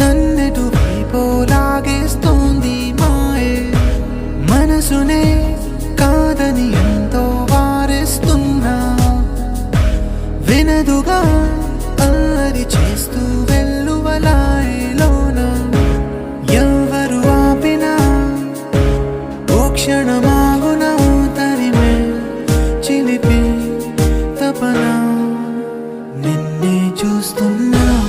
నన్నెటు వైపు లాగేస్తోంది మాయే. మనసునే కాదని ఎంతో వారిస్తున్నా. వినదుగా అరి చేస్తూ వెల్లువలాయలోన ఎవరు ఆపినా ఓ క్షణమాగున తరిమే చిలిపి తపన నిన్నే చూస్తున్నా.